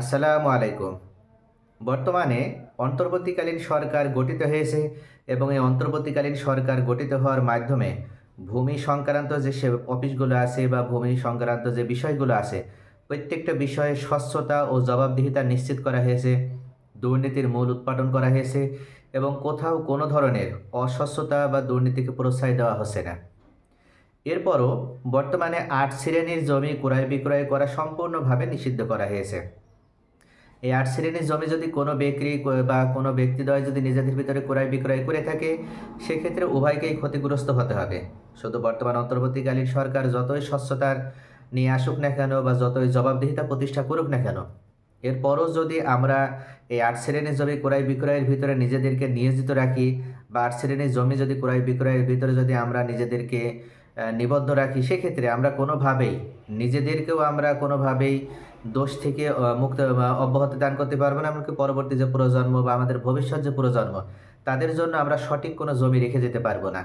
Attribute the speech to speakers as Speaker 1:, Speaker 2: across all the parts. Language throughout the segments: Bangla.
Speaker 1: আসসালামু আলাইকুম। বর্তমানে অন্তর্বর্তীকালীন সরকার গঠিত হয়েছে এবং এই অন্তর্বর্তীকালীন সরকার গঠিত হওয়ার মাধ্যমে ভূমি সংক্রান্ত যে সে অফিসগুলো আছে বা ভূমি সংক্রান্ত যে বিষয়গুলো আছে, প্রত্যেকটা বিষয়ে স্বচ্ছতা ও জবাবদিহিতা নিশ্চিত করা হয়েছে, দুর্নীতির মূল উৎপাদন করা হয়েছে এবং কোথাও কোনো ধরনের অস্বচ্ছতা বা দুর্নীতিকে প্রশ্রয় দেওয়া হচ্ছে না। এরপরও বর্তমানে আট শ্রেণির জমি ক্রয় বিক্রয় করা সম্পূর্ণভাবে নিষিদ্ধ করা হয়েছে। এই আট শ্রেণির জমি যদি কোনো ব্যক্তি বা কোনো ব্যক্তিদ্বয় যদি নিজেদের ভিতরে ক্রয় বিক্রয় করে থাকে, সেক্ষেত্রে উভয়কেই ক্ষতিগ্রস্ত হতে হবে। শুধু বর্তমান অন্তর্বর্তীকালীন সরকার যতই স্বচ্ছতার নিয়ে আসুক না কেন বা যতই জবাবদিহিতা প্রতিষ্ঠা করুক না কেন, এরপরও যদি আমরা এই আট শ্রেণির জমি ক্রয় বিক্রয়ের ভিতরে নিজেদেরকে নিয়োজিত রাখি বা আট শ্রেণির জমি যদি ক্রয় বিক্রয়ের ভিতরে যদি আমরা নিজেদেরকে নিবদ্ধ রাখি, সেক্ষেত্রে আমরা কোনোভাবেই, নিজেদেরকেও আমরা কোনোভাবেই দোষ থেকে মুক্ত অব্যাহতি দান করতে পারব না, এমনকি পরবর্তী যে প্রজন্ম বা আমাদের ভবিষ্যৎ যে প্রজন্ম, তাদের জন্য আমরা সঠিক কোনো জমি রেখে যেতে পারব না।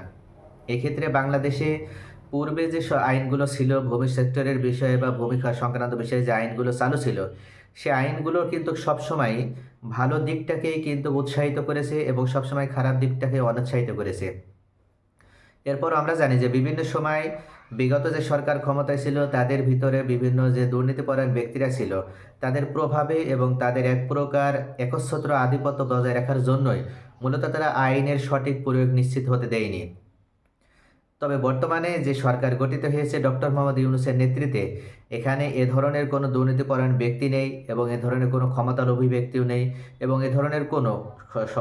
Speaker 1: এক্ষেত্রে বাংলাদেশে পূর্বে যে আইনগুলো ছিল, ভূমি সেক্টরের বিষয়ে বা ভূমিকা সংক্রান্ত বিষয়ে যে আইনগুলো চালু ছিল, সে আইনগুলো কিন্তু সবসময় ভালো দিকটাকেই কিন্তু উৎসাহিত করেছে এবং সবসময় খারাপ দিকটাকে অনুৎসাহিত করেছে। এরপর আমরা জানি যে বিভিন্ন সময় বিগত যে সরকার ক্ষমতায় ছিল, তাদের ভিতরে বিভিন্ন যে দুর্নীতিপরায়ণ ব্যক্তিরা ছিল, তাদের প্রভাবে এবং তাদের এক প্রকার একচ্ছত্র আধিপত্য বজায় রাখার জন্যই মূলত তারা আইনের সঠিক প্রয়োগ নিশ্চিত হতে দেয়নি। তবে বর্তমানে যে সরকার গঠিত হয়েছে ডক্টর মোহাম্মদ ইউনুসের নেতৃত্বে, এখানে এ ধরনের কোনো দুর্নীতিপরায়ণ ব্যক্তি নেই এবং এ ধরনের কোনো ক্ষমতার অভিব্যক্তিও নেই এবং এ ধরনের কোনো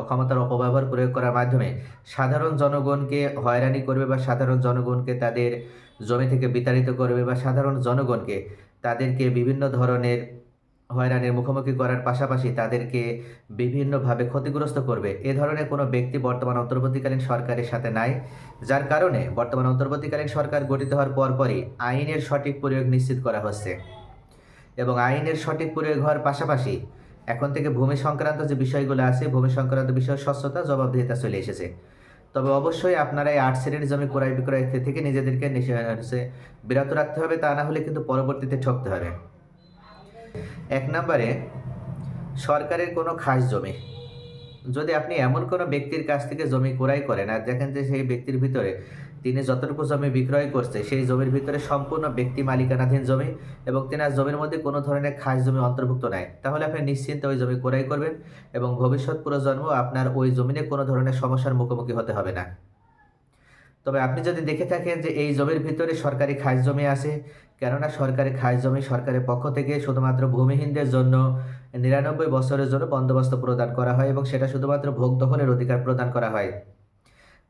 Speaker 1: ক্ষমতার অপব্যবহার প্রয়োগ করার মাধ্যমে সাধারণ জনগণকে হয়রানি করবে বা সাধারণ জনগণকে তাদের জমি থেকে বিতাড়িত করবে বা সাধারণ জনগণকে তাদেরকে বিভিন্ন ধরনের হয়রানির মুখোমুখি করার পাশাপাশি তাদেরকে বিভিন্নভাবে ক্ষতিগ্রস্ত করবে। এ ধরনের কোনো ব্যক্তি বর্তমান অন্তর্বর্তীকালীন সরকারের সাথে নাই, যার কারণে বর্তমান অন্তর্বর্তীকালীন সরকার গঠিত হওয়ার পরপরই আইনের সঠিক প্রয়োগ নিশ্চিত করা হচ্ছে। এবং আইনের সঠিক প্রয়োগ হওয়ার পাশাপাশি এখন থেকে ভূমি সংক্রান্ত যে বিষয়গুলো আছে, ভূমি সংক্রান্ত বিষয়ে স্বচ্ছতা, জবাবদিহিতা চলে এসেছে। তবে অবশ্যই আপনারা এই আট শ্রেণির জমি ক্রয় বিক্রয় থেকে নিজেদেরকে বিরত রাখতে হবে, তা না হলে কিন্তু পরবর্তীতে ঠকতে হবে। এক নম্বরে, সরকারের কোনো খাস জমি। যদি আপনি এমন কোনো ব্যক্তির কাছ থেকে জমি ক্রয় করেন আর দেখেন যে সেই ব্যক্তির ভিতরে তিনি যতটুকু জমি বিক্রয় করছে, সেই জমির ভিতরে সম্পূর্ণ ব্যক্তি মালিকানাধীন জমি এবং তেনার জমির মধ্যে কোনো ধরনের খাস জমি অন্তর্ভুক্ত নাই, তাহলে আপনি নিশ্চিন্তে ওই জমি ক্রয় করবেন এবং ভবিষ্যৎ প্রজন্ম আপনার ওই জমিনে কোনো ধরনের সমস্যার মুখোমুখি হতে হবে না। তবে আপনি যদি দেখে থাকেন যে এই জমির ভিতরে সরকারি খাস জমি আছে, কেননা সরকারি খাস জমি সরকারের পক্ষ থেকে শুধুমাত্র ভূমিহীনদের জন্য নিরানব্বই বছরের জন্য বন্দোবস্ত প্রদান করা হয় এবং সেটা শুধুমাত্র ভোগ দখলের অধিকার প্রদান করা হয়।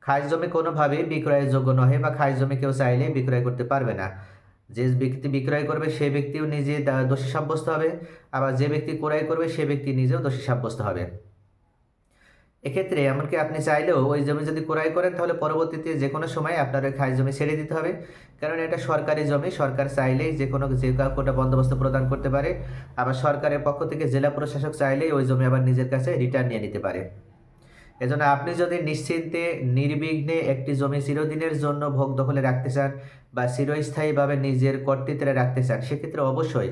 Speaker 1: খাস জমি কোনোভাবেই বিক্রয়ের যোগ্য নহে বা খাস জমি কেউ চাইলে বিক্রয় করতে পারবে না। যে ব্যক্তি বিক্রয় করবে, সে ব্যক্তিও নিজে দোষী সাব্যস্ত হবে। আবার যে ব্যক্তি ক্রয় করবে, সে ব্যক্তি নিজেও দোষী সাব্যস্ত হবে। এক্ষেত্রে এমনকি আপনি চাইলেও ওই জমি যদি ক্রয় করেন, তাহলে পরবর্তীতে যে কোনো সময় আপনার ওই খাস জমি ছেড়ে দিতে হবে। কারণ এটা সরকারি জমি, সরকার চাইলেই যে কোনো যে কাউকে বন্দোবস্ত প্রদান করতে পারে। আবার সরকারের পক্ষ থেকে জেলা প্রশাসক চাইলেই ওই জমি আবার নিজের কাছে রিটার্ন নিয়ে নিতে পারে। এজন্য আপনি যদি নিশ্চিন্তে, নির্বিঘ্নে একটি জমি চিরদিনের জন্য ভোগ দখলে রাখতে চান বা চিরস্থায়ীভাবে নিজের কর্তৃত্বে রাখতে চান, সেক্ষেত্রে অবশ্যই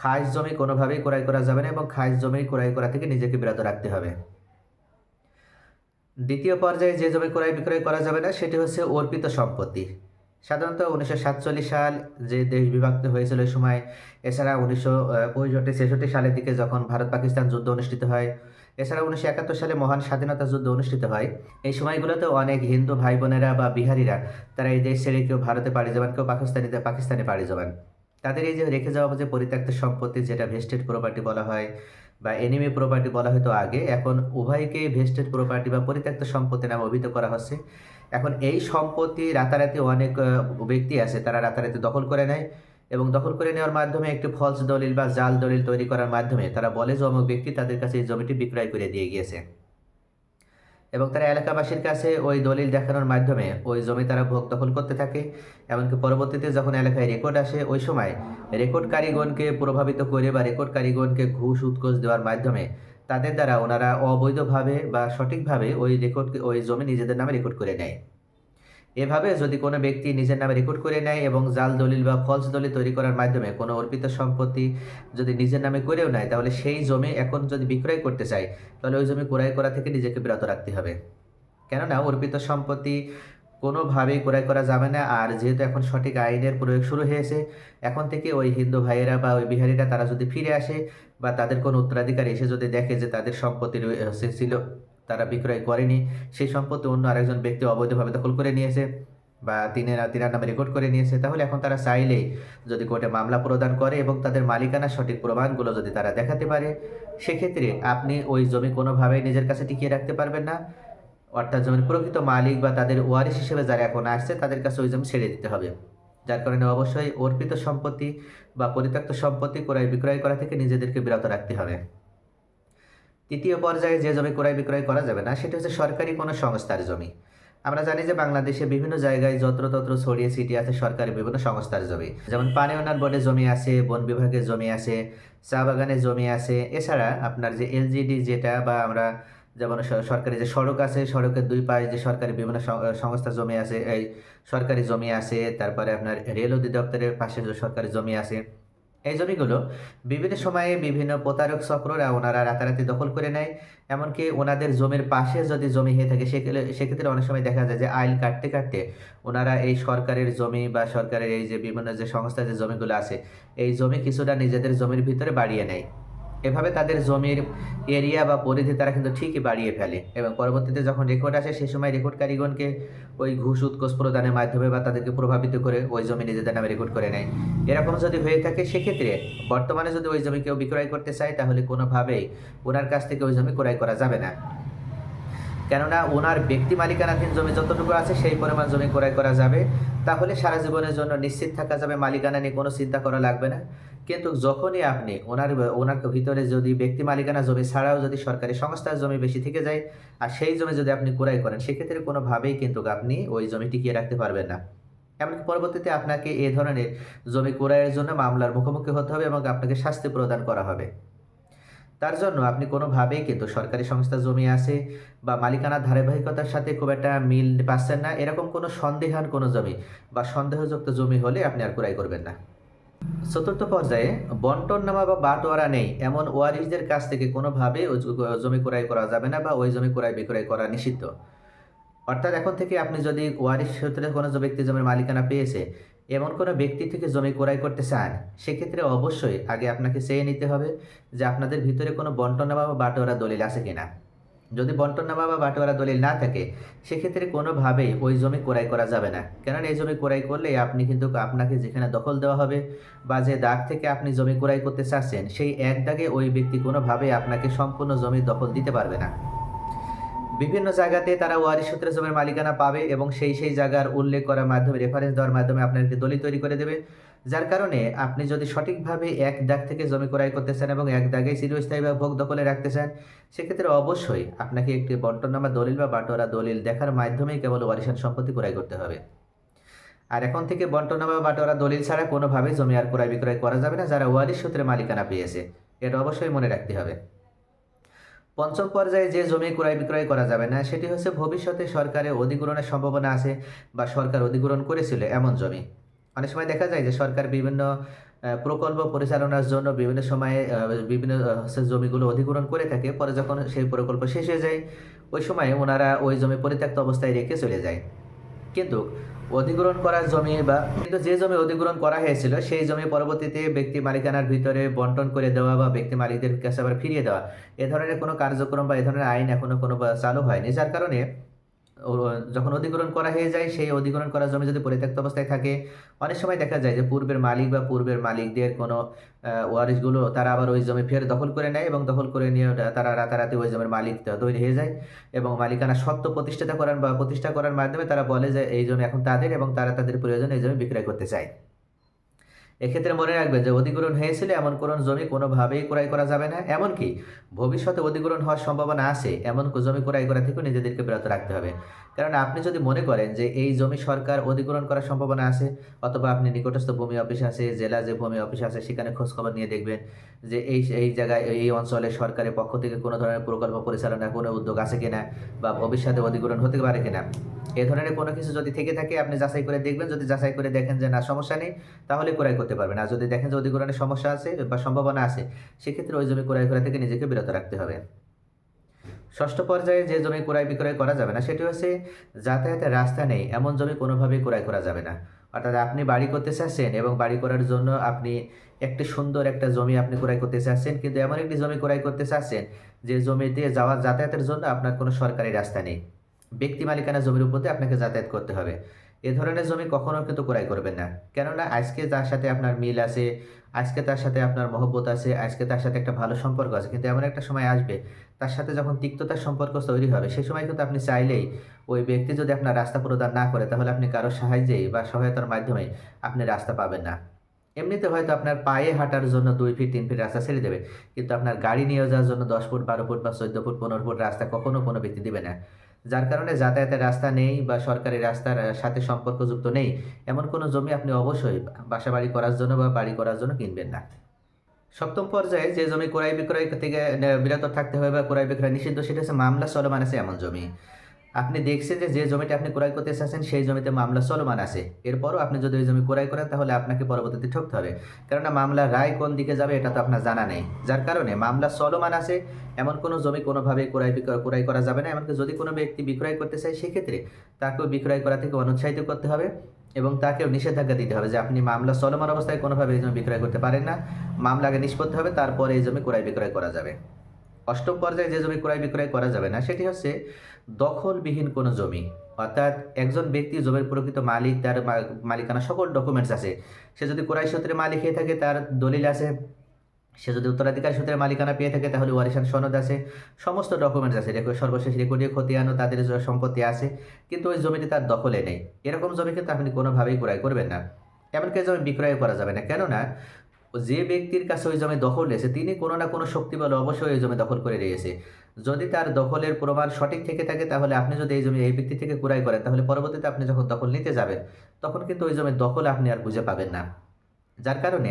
Speaker 1: খাস জমি কোনোভাবেই ক্রয় করা যাবে না এবং খাস জমি ক্রয় করা থেকে নিজেকে বিরত রাখতে হবে। দ্বিতীয় পর্যায়ে যে জমি ক্রয় বিক্রয় করা যাবে না, সেটি হচ্ছে অর্পিত সম্পত্তি। সাধারণত উনিশশো সাতচল্লিশ সাল যে দেশ বিভক্ত হয়েছিল ওই সময়, এছাড়া উনিশশো পঁয়ষট্টি, ছেষট্টি সালের দিকে যখন ভারত পাকিস্তান যুদ্ধ অনুষ্ঠিত হয়, এছাড়া উনিশশো একাত্তর সালে মহান স্বাধীনতা যুদ্ধ অনুষ্ঠিত হয়, এই সময়গুলোতে অনেক হিন্দু ভাই বোনেরা বা বিহারিরা, তারা এই দেশ ছেড়ে কেউ ভারতে পাড়ি যাবেন কেউ পাকিস্তানিতে পাকিস্তানে পাড়ি যাবেন তাদের এই যে রেখে যাওয়া যে পরিত্যক্ত সম্পত্তি, যেটা ভেস্টেড প্রপার্টি বলা হয় বা এনিমি প্রপার্টি বলা হতো আগে, এখন উভয়কে ভেস্টেড প্রপার্টি বা পরিত্যক্ত সম্পত্তি নামে অভিহিত করা হচ্ছে। এখন এই সম্পত্তি রাতারাতি অনেক ব্যক্তি আছে, তারা রাতারাতি দখল করে নেয় এবং দখল করে নেওয়ার মাধ্যমে একটি ফলস দলিল বা জাল দলিল তৈরি করার মাধ্যমে তারা বলে যে অমুক ব্যক্তি তাদের কাছে এই জমিটি বিক্রয় করে দিয়ে গিয়েছে। এবং তারা এলাকাবাসীর কাছে ওই দলিল দেখানোর মাধ্যমে ওই জমি তারা ভোগ দখল করতে থাকে। এমনকি পরবর্তীতে যখন এলাকায় রেকর্ড আসে, ওই সময় রেকর্ড কারিগণকে প্রভাবিত করে বা রেকর্ড কারিগণকে ঘুষ, উৎকোষ দেওয়ার মাধ্যমে তাদের দ্বারা ওনারা অবৈধভাবে বা সঠিকভাবে ওই রেকর্ড ওই জমি নিজেদের নামে রেকর্ড করে নেয়। এভাবে যদি কোনো ব্যক্তি নিজের নামে রেকর্ড করে নেয় এবং জাল দলিল বা ফলস দলিল তৈরি করার মাধ্যমে কোনো অর্পিত সম্পত্তি যদি নিজের নামে করেও নেয়, তাহলে সেই জমি এখন যদি বিক্রয় করতে চায়, তাহলে ওই জমি ক্রয় করা থেকে নিজেকে বিরত রাখতে হবে। কেননা অর্পিত সম্পত্তি কোনোভাবেই ক্রয় করা যাবে না, আর যেহেতু এখন সঠিক আইনের প্রয়োগ শুরু হয়েছে, এখন থেকে ওই হিন্দু ভাইয়েরা বা ওই বিহারিরা তারা যদি ফিরে আসে বা তাদের কোনো উত্তরাধিকারী এসে যদি দেখে যে তাদের সম্পত্তি ছিল তারা বিক্রয় করেনি। সেই সম্পত্তি অন্য আরেকজন ব্যক্তি অবৈধভাবে দখল করে নিয়েছে বা তিনের তিনার নামে রেকর্ড করে নিয়েছে। তাহলে এখন তারা চাইলেই যদি কোর্টে মামলা প্রদান করে এবং তাদের মালিকানা সঠিক প্রমাণগুলো যদি তারা দেখাতে পারে, সেক্ষেত্রে আপনি ওই জমি কোনোভাবেই নিজের কাছে টিকিয়ে রাখতে পারবেন না। অর্থাৎ জমির প্রকৃত মালিক বা তাদের ওয়ারিশ হিসেবে যারা এখন আসছে, তাদের কাছে ওই জমি ছেড়ে দিতে হবে। যার কারণে অবশ্যই অর্পিত সম্পত্তি বা পরিত্যক্ত সম্পত্তি ক্রয় বিক্রয় করা থেকে নিজেদেরকে বিরত রাখতে হবে। তৃতীয় পর্যায়ে যে জমি ক্রয় বিক্রয় করা যাবে না, সেটা হচ্ছে সরকারি কোনো সংস্থার জমি। আমরা জানি যে বাংলাদেশে বিভিন্ন জায়গায় যত্রতত্র ছড়িয়ে ছিটিয়ে আছে সরকারি বিভিন্ন সংস্থার জমি। যেমন পানি উন্নয়ন বোর্ডের জমি আছে, বন বিভাগের জমি আছে, চা বাগানের জমি আছে। এছাড়া আপনার যে এলজিডি যেটা বা আমরা যেমন সরকারি যে সড়ক আছে, সড়কের দুই পাশে যে সরকারি বিভিন্ন সং- সংস্থার জমি আছে, এই সরকারি জমি আছে। তারপরে আপনার রেল অধিদপ্তরের পাশে যে সরকারি জমি আছে। এই জমিগুলো বিভিন্ন সময়ে বিভিন্ন প্রতারক চক্ররা ওনারা রাতারাতি দখল করে নেয়। এমনকি ওনাদের জমির পাশে যদি জমি হয়ে থাকে সেক্ষেত্রে অনেক সময় দেখা যায় যে আইল কাটতে কাটতে ওনারা এই সরকারের জমি বা সরকারের এই যে বিভিন্ন যে সংস্থা যে জমিগুলো আছে, এই জমি কিছুটা নিজেদের জমির ভিতরে বাড়িয়ে নেয়। এভাবে তাদের জমির এরিয়া বা পরিধি তারা কিন্তু ঠিকই বাড়িয়ে ফেলে এবং পরবর্তীতে যখন রেকর্ড আসে সে সময় রেকর্ডকারীগণকে ওই ঘুষ, উৎকোষ প্রদানের মাধ্যমে বা তাদেরকে প্রভাবিত করে ওই জমি নিজেদের নামে রেকর্ড করে নেয়। এরকম যদি হয়ে থাকে, সেক্ষেত্রে বর্তমানে যদি ওই জমি কেউ বিক্রয় করতে চায়, তাহলে কোনোভাবেই ওনার কাছ থেকে ওই জমি ক্রয় করা যাবে না। কেননা ওনার ব্যক্তি মালিকানাধীন জমি যতটুকু আছে সেই পরিমাণ জমি ক্রয় করা যাবে। তাহলে সারা জীবনের জন্য নিশ্চিত থাকা যাবে, মালিকানা নিয়ে কোনো চিন্তা করা লাগবে না। কিন্তু যখনই আপনি ওনার ওনার ভিতরে যদি ব্যক্তি মালিকানা জমি ছাড়াও যদি সরকারি সংস্থার জমি বেশি থেকে যায়, আর সেই জমি যদি আপনি ক্রয় করেন, সেক্ষেত্রে কোনোভাবেই কিন্তু আপনি ওই জমি টিকিয়ে রাখতে পারবেন না। এমনকি পরবর্তীতে আপনাকে এ ধরনের জমি ক্রয়ের জন্য মামলার মুখোমুখি হতে হবে এবং আপনাকে শাস্তি প্রদান করা হবে। তার জন্য আপনি কোনোভাবেই কিন্তু সরকারি সংস্থা জমি আছে বা মালিকানার ধারাবাহিকতার সাথে খুব একটা মিল পাচ্ছেন না। এরকম কোনো সন্দেহান কোনো জমি বা সন্দেহযুক্ত জমি হলে আপনি আর ক্রয় করবেন না। চতুর্থ পর্যায়ে বন্টন নামা বা বাটোয়ারা নেই। এমন ওয়ারিশদের কাছ থেকে কোনোভাবেই ওই জমি ক্রয় করা যাবে না বা ওই জমি ক্রয় বিক্রয় করা নিষিদ্ধ। অর্থাৎ এখন থেকে আপনি যদি ওয়ারিস সূত্রে কোনো ব্যক্তি জমির মালিকানা পেয়েছে এমন কোনো ব্যক্তি থেকে জমি ক্রয় করতে চান, সেক্ষেত্রে অবশ্যই আগে আপনাকে চেয়ে নিতে হবে যে আপনাদের ভিতরে কোনো বন্টনামা বা বাটোয়ারা দলিল আছে কিনা। যদি বন্টনামা বা বাটোয়ারা দলিল না থাকে, সেক্ষেত্রে কোনোভাবেই ওই জমি ক্রয় করা যাবে না। কেননা এই জমি ক্রয় করলে আপনি কিন্তু আপনাকে যেখানে দখল দেওয়া হবে বা যে দাগ থেকে আপনি জমি ক্রয় করতে চাচ্ছেন, সেই এক দাগে ওই ব্যক্তি কোনোভাবেই আপনাকে সম্পূর্ণ জমি দখল দিতে পারবে না। বিভিন্ন জায়গাতে তারা ওয়ারিশ সূত্রে জমির মালিকানা পাবে এবং সেই সেই জায়গার উল্লেখ করার মাধ্যমে রেফারেন্স দেওয়ার মাধ্যমে আপনাকে দলিল তৈরি করে দেবে। যার কারণে আপনি যদি সঠিকভাবে এক দাগ থেকে জমি ক্রয় করতে চান এবং এক দাগে চিরস্থায়ী বা ভোগ দখলে রাখতে চান, সেক্ষেত্রে অবশ্যই আপনাকে একটি বন্টননামা দলিল বা বাটোয়ারা দলিল দেখার মাধ্যমেই কেবল ওয়ারিশান সম্পত্তি ক্রয় করতে হবে। আর এখন থেকে বন্টনামা বাটোয়ারা দলিল ছাড়া কোনোভাবেই জমি আর ক্রয় বিক্রয় করা যাবে না, যারা ওয়ারিশ সূত্রে মালিকানা পেয়েছে। এটা অবশ্যই মনে রাখতে হবে। পঞ্চম পর্যায়ে যে জমি ক্রয় বিক্রয় করা যাবে না, সেটি হচ্ছে ভবিষ্যতে সরকারের অধিগ্রহণের সম্ভাবনা আছে বা সরকার অধিগ্রহণ করেছিল এমন জমি। অনেক সময় দেখা যায় যে সরকার বিভিন্ন প্রকল্প পরিচালনার জন্য বিভিন্ন সময়ে বিভিন্ন জমিগুলো অধিগ্রহণ করে থাকে, পরে যখন সেই প্রকল্প শেষ হয়ে যায়, ওই সময় ওনারা ওই জমি পরিত্যক্ত অবস্থায় রেখে চলে যায়। কিন্তু অধিগ্রহণ করা জমি বা কিন্তু যে জমি অধিগ্রহণ করা হয়েছিল, সেই জমি পরবর্তীতে ব্যক্তি মালিকানার ভিতরে বন্টন করে দেওয়া বা ব্যক্তি মালিকদের কাছে আবার ফিরিয়ে দেওয়া। এ ধরনের কোনো কার্যক্রম বা এ ধরনের আইন এখনও কোনো চালু হয়নি। যার কারণে যখন অধিগ্রহণ করা হয়ে যায়, সেই অধিগ্রহণ করা জমি যদি পরিত্যক্ত অবস্থায় থাকে, অনেক সময় দেখা যায় যে পূর্বের মালিক বা পূর্বের মালিকদের কোনো ওয়ারিশগুলো তারা আবার ওই জমি ফের দখল করে নেয় এবং দখল করে নিয়ে তারা রাতারাতি ওই জমির মালিক তৈরি হয়ে যায় এবং মালিকানা সত্য প্রতিষ্ঠিত করার বা প্রতিষ্ঠা করার মাধ্যমে তারা বলে যে, এই জমি এখন তাদের এবং তারা তাদের প্রয়োজনে এই জমি বিক্রয় করতে চায়। এক্ষেত্রে মনে রাখবেন যে অধিগ্রহণ হয়েছিল এমন কোনো জমি কোনোভাবেই ক্রয় করা যাবে না, এমনকি ভবিষ্যতে অধিগ্রহণ হওয়ার সম্ভাবনা আছে, এমন জমি ক্রয় করা থেকেও নিজেদেরকে বিরত রাখতে হবে। কারণ আপনি যদি মনে করেন যে এই জমি সরকার অধিগ্রহণ করার সম্ভাবনা আছে, অথবা আপনি নিকটস্থ ভূমি অফিস আছে, জেলা যে ভূমি অফিস আছে, সেখানে খোঁজখবর নিয়ে দেখবেন যে এই এই জায়গায়, এই অঞ্চলে সরকারের পক্ষ থেকে কোনো ধরনের প্রকল্প পরিচালনা, কোনো উদ্যোগ আছে কিনা, বা ভবিষ্যতে অধিগ্রহণ হতে পারে কিনা। এ ধরনের কোনো কিছু যদি থেকে থাকে, আপনি যাচাই করে দেখবেন, যদি যাচাই করে দেখেন যে না, সমস্যা নেই, তাহলে ক্রয় করতে পারবেন। আর যদি দেখেন যে অধিগ্রহণের সমস্যা আছে বা সম্ভাবনা আছে, সেক্ষেত্রে ওই জমি ক্রয় করা থেকে নিজেকে বিরত রাখতে হবে। ষষ্ঠ পর্যায়ে যে জমি ক্রয় বিক্রয় করা যাবে না, সেটি হচ্ছে যাতায়াতের রাস্তা নেই, এমন জমি কোনোভাবেই ক্রয় করা যাবে না। অর্থাৎ আপনি বাড়ি করতে চাচ্ছেন এবং বাড়ি করার জন্য আপনি একটি সুন্দর একটা জমি আপনি ক্রয় করতে চাচ্ছেন, কিন্তু এমন একটি জমি ক্রয় করতে চাচ্ছেন যে জমিতে যাওয়া, যাতায়াতের জন্য আপনার কোনো সরকারি রাস্তা নেই। ব্যক্তি মালিকানা জমির উপরে আপনাকে যাতায়াত করতে হবে। এ ধরনের জমি কখনো কিন্তু ক্রয় করবেন না। কেননা আজকে যার সাথে আপনার মিল আছে, আজকে তার সাথে আপনার মহব্বত আছে, আজকে তার সাথে একটা ভালো সম্পর্ক আছে। কিন্তু এমন একটা সময় আসবে, তার সাথে যখন তিক্ততার সম্পর্ক তৈরি হবে সেই সময় কিন্তু আপনি চাইলেই ওই ব্যক্তি যদি আপনার রাস্তা প্রদান না করে, তাহলে আপনি কারও সাহায্যেই বা সহায়তার মাধ্যমে আপনি রাস্তা পাবেন না। এমনিতে হয়তো আপনার পায়ে হাঁটার জন্য দুই ফিট, তিন ফিট রাস্তা ছেড়ে দেবে, কিন্তু আপনার গাড়ি নিয়ে যাওয়ার জন্য দশ ফুট, বারো ফুট বা চোদ্দ ফুট, পনেরো ফুট রাস্তা কখনো কোনো ব্যক্তি দেবে না। যার কারণে যাতায়াতের রাস্তা নেই বা সরকারি রাস্তার সাথে সম্পর্কযুক্ত নেই, এমন কোনো জমি আপনি অবশ্যই বাসা বাড়ি করার জন্য বা বাড়ি করার জন্য কিনবেন না। সপ্তম পর্যায়ে যে জমি ক্রয় বিক্রয় থেকে বিরত থাকতে হবে বা ক্রয় বিক্রয় নিষিদ্ধ, সেটা হচ্ছে মামলা চলমান আছে এমন জমি। আপনি দেখছেন যে যে জমিটা আপনি ক্রয় করতে চাচ্ছেন, সেই জমিতে মামলা চলমান আছে। এরপরও আপনি যদি ওই জমি ক্রয় করেন, তাহলে আপনাকে পরবর্তীতে ঠকতে হবে। কেননা মামলার রায় কোন দিকে যাবে, এটা তো আপনার জানা নেই। যার কারণে মামলা চলমান আছে, এমন কোনো জমি কোনোভাবে ক্রয় বিক্রয়, ক্রয় করা যাবে না। এমনকি যদি কোনো ব্যক্তি বিক্রয় করতে চায়, সেক্ষেত্রে তাকেও বিক্রয় করা থেকে অনুৎসাহিত করতে হবে এবং তাকেও নিষেধাজ্ঞা দিতে হবে যে, আপনি মামলা চলমান অবস্থায় কোনোভাবে এই জমি বিক্রয় করতে পারেন না। মামলা আগে নিষ্পত্তি হবে, তারপরে এই জমি ক্রয় বিক্রয় করা যাবে। অষ্টম পর্যায়ে যে জমি ক্রয় বিক্রয় করা যাবে না, সেটি হচ্ছে দখলবিহীন কোনো জমি। অর্থাৎ একজন ব্যক্তি জমির প্রকৃত মালিক, তার মালিকানা সকল ডকুমেন্টস আছে। সে যদি ক্রয় সূত্রে মালিক হয়ে থাকে, তার দলিল আছে। সে যদি উত্তরাধিকার সূত্রে মালিকানা পেয়ে থাকে, তাহলে ওয়ারিশান সনদ আছে। সমস্ত ডকুমেন্টস আছে। সর্বশেষ রেকর্ডীয় খতিয়ানও তাদের সম্পত্তি আছে, কিন্তু ওই জমিটি তার দখলে নেই। এরকম জমি কিন্তু আপনি কোনোভাবেই ক্রয় করবেন না। এমনকি জমি বিক্রয় করা যাবে না। কেননা যে ব্যক্তির কাছে ওই জমি দখল রয়েছে তিনি কোনো না কোনো শক্তি বলে অবশ্যই ওই জমি দখল করে রয়েছে যদি তার দখলের প্রমাণ সঠিক থেকে থাকে, তাহলে আপনি যদি এই জমি এই ব্যক্তি থেকে ক্রয় করেন, তাহলে পরবর্তীতে আপনি যখন দখল নিতে যাবেন, তখন কিন্তু ওই জমির দখল আপনি আর বুঝে পাবেন না। যার কারণে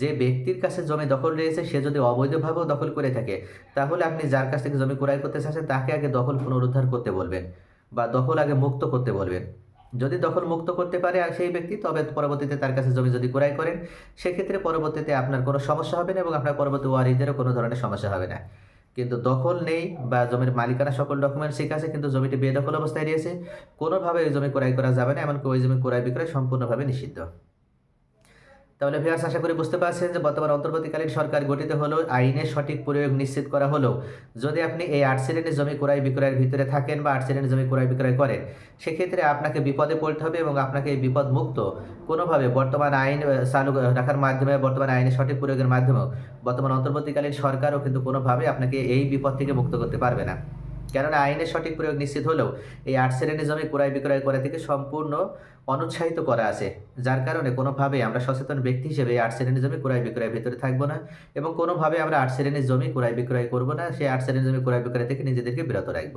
Speaker 1: যে ব্যক্তির কাছে জমি দখল রয়েছে, সে যদি অবৈধভাবেও দখল করে থাকে, তাহলে আপনি যার কাছ থেকে জমি ক্রয় করতে চাচ্ছেন, তাকে আগে দখল পুনরুদ্ধার করতে বলবেন বা দখল আগে মুক্ত করতে বলবেন। যদি দখল মুক্ত করতে পারে আর সেই ব্যক্তি, তবে পরবর্তীতে তার কাছে জমি যদি ক্রয় করেন, সেক্ষেত্রে পরবর্তীতে আপনার কোনো সমস্যা হবে না এবং আপনার পরবর্তী ওয়ারিদেরও কোনো ধরনের সমস্যা হবে না। কিন্তু দখল নেই বা জমির মালিকানা সকল ডকুমেন্ট ঠিক আছে, কিন্তু জমিটি বেদখল অবস্থায় রয়েছে, কোনোভাবে ওই জমি ক্রয় করা যাবে না, এমনকি ওই জমি ক্রয় বিক্রয় সম্পূর্ণভাবে নিষিদ্ধ। তাহলে ভিয়ার্স আশা করি বুঝতে পারছেন যে বর্তমান অন্তর্বর্তীকালীন সরকার গঠিত হলো, আইনের সঠিক প্রয়োগ নিশ্চিত করা হলো। যদি আপনি এই আট শ্রেণির জমি ক্রয় বিক্রয়ের ভিতরে থাকেন বা আট শ্রেণির জমি ক্রয় বিক্রয় করেন, সেক্ষেত্রে আপনাকে বিপদে পড়তে হবে এবং আপনাকে এই বিপদ মুক্ত কোনোভাবে বর্তমান আইন চালু রাখার মাধ্যমে, বর্তমান আইনের সঠিক প্রয়োগের মাধ্যমেও বর্তমান অন্তর্বর্তীকালীন সরকারও কিন্তু কোনোভাবে আপনাকে এই বিপদ থেকে মুক্ত করতে পারবে না। কেননা আইনের সঠিক প্রয়োগ নিশ্চিত হলেও এই আট শ্রেণির জমি ক্রয় বিক্রয় করা থেকে সম্পূর্ণ অনুৎসাহিত করা আছে, যার কারণে কোনোভাবে আমরা সচেতন ব্যক্তি হিসেবে আট শ্রেণির জমি ক্রয় বিক্রয়ের ভিতরে থাকব না এবং কোনোভাবে আমরা আট শ্রেণির জমি ক্রয় বিক্রয় করব না, সেই আট শ্রেণির জমি ক্রয় বিক্রয় থেকে নিজেদেরকে বিরত রাখব।